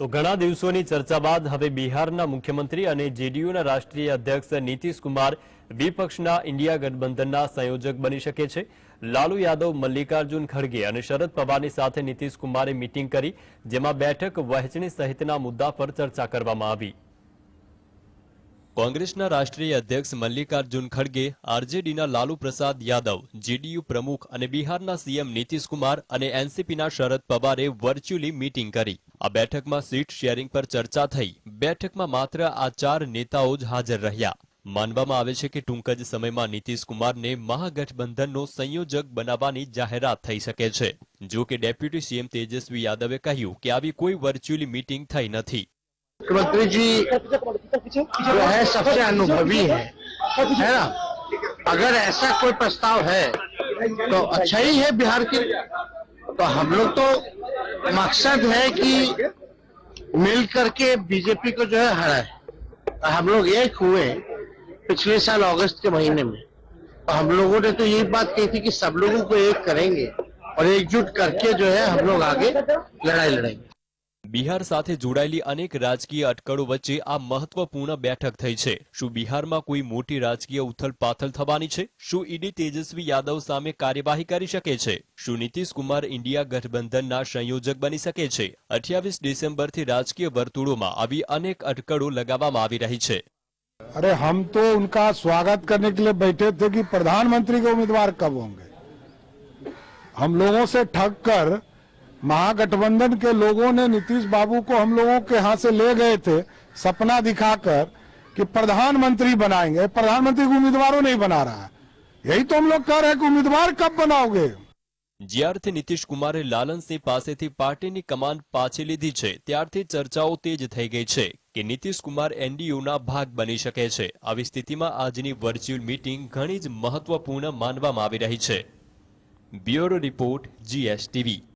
તો ઘણા દિવસોની ચર્ચા બાદ હવે બિહારના મુખ્યમંત્રી અને જેડીયુના રાષ્ટ્રીય અધ્યક્ષ નીતિશ કુમાર વિપક્ષના ઇન્ડિયા ગઠબંધનના સંયોજક બની શકે છે. લાલુ યાદવ, મલ્લિકાર્જુન ખડગે અને શરદ પવારની સાથે નીતિશ કુમારે મિટિંગ કરી, જેમાં બેઠક વહેંચણી સહિતના મુદ્દા પર ચર્ચા કરવામાં આવી. કોંગ્રેસના રાષ્ટ્રીય અધ્યક્ષ મલ્લિકાર્જુન ખડગે, આરજેડીના લાલુ પ્રસાદ યાદવ, જેડીયુ પ્રમુખ અને બિહારના સીએમ નીતિશ કુમાર અને એનસીપીના શરદ પવારે વર્ચ્યુઅલી મીટિંગ કરી. આ બેઠકમાં સીટ શેરિંગ પર ચર્ચા થઈ બેઠકમાં માત્ર આ ચાર નેતાઓ જ હાજર રહ્યા માનવામાં આવે છે કે ટૂંક જ સમયમાં નીતિશ કુમારને મહાગઠબંધનનો સંયોજક બનાવવાની જાહેરાત થઈ શકે છે જો કે ડેપ્યુટી સીએમ તેજસ્વી યાદવે કહ્યું કે આવી કોઈ વર્ચ્યુઅલી મીટિંગ થઈ નથી मुख्यमंत्री जी जो है सबसे अनुभवी है है ना अगर ऐसा कोई प्रस्ताव है तो अच्छा ही है बिहार के लिए तो हम लोग तो मकसद है कि मिल करके बीजेपी को जो है हराए। हम लोग एक हुए पिछले साल अगस्त के महीने में। तो हम लोगों ने तो यही बात कही थी कि सब लोगों को एक करेंगे और एकजुट करके जो है हम लोग आगे लड़ाई लड़ेंगे। બિહાર સાથે જોડાયેલી અનેક રાજકીય અટકળો વચ્ચે આ મહત્વપૂર્ણ બેઠક થઈ છે શું બિહારમાં કોઈ મોટી રાજકીય ઉથલપાથલ થવાની છે શું ઈડી તેજસ્વી યાદવ સામે કાર્યવાહી કરી શકે છે શું નીતિશ કુમાર ઇન્ડિયા ગઠબંધનના સંયોજક બની શકે છે અઠ્યાવીસ ડિસેમ્બરથી રાજકીય વર્તુળોમાં આવી અનેક અટકળો લગાવવામાં આવી રહી છે अरे हम तो उनका स्वागत करने के लिए बैठे थे कि प्रधानमंत्री के उम्मीदवार कब होंगे हम लोगों से ठग कर महागठबंधन के लोगों ने नीतीश बाबू को हम लोगों के हाथ से ले गए थे सपना दिखाकर कि प्रधानमंत्री बनाएंगे प्रधानमंत्री को उम्मीदवारों नहीं बना रहा है यही तो हम लोग कह रहे हैं कि उम्मीदवार कब बनाओगे જ્યારથી નીતિશ કુમારે લાલનસિંહ પાસેથી પાર્ટીની કમાન પાછી લીધી છે ત્યારથી ચર્ચાઓ તેજ થઈ ગઈ છે કે નીતિશ કુમાર એનડીયુના ભાગ બની શકે છે આવી સ્થિતિમાં આજની વર્ચ્યુઅલ મીટિંગ ઘણી જ મહત્વપૂર્ણ માનવામાં આવી રહી છે બ્યુરો રિપોર્ટ જીએસટીવી